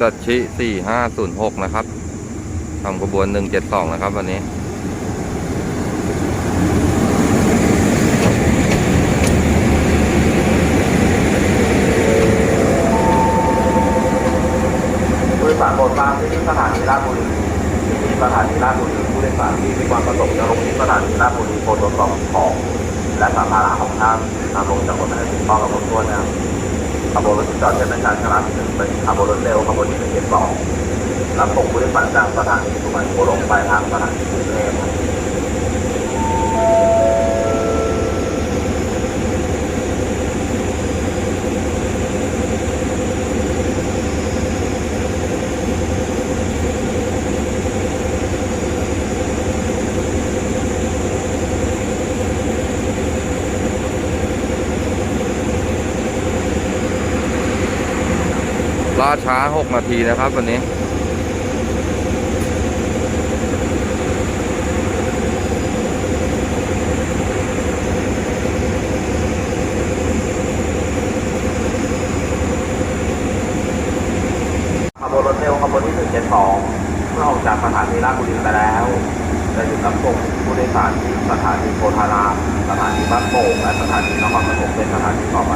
จัดชิสี่ห้าศูนย์หกนะครับทำขบวนหนึ่งเจ็ดสองนะครับ วันนี้ผู้โดยสารโปรดทราบที่สถานีราชบุรีที่สถานีราชบุรีผู้โดยสารที่มีความประสงค์จะลงที่สถานีราชบุรีโปรดตรวจสอบของและสัมภาระของท่านนำลงจากรถให้ถูกต้องกับรถตัวนะครับ ขบวนรถที่จอดเป็นทารชนะที่หนึ่งเป็นขบวนรถเร็วขบวนที่หนึ่งเจ็ดสองรับส่งผู้โดยสารจากสถานีสุวรรณภูมิลงไปทางสถานีกรุงเทพ ล่าช้าหกนาทีนะครับวันนี้ ขบวนรถเร็วขบวนที่หนึ่งเจ็ดสองเมื่อออกจากสถานีราชบุรีไปแล้วจะหยุดรับส่งผู้โดยสารที่สถานีโพธารามสถานีบ้านโป่งและสถานีนครปฐมเป็นสถานีต่อไป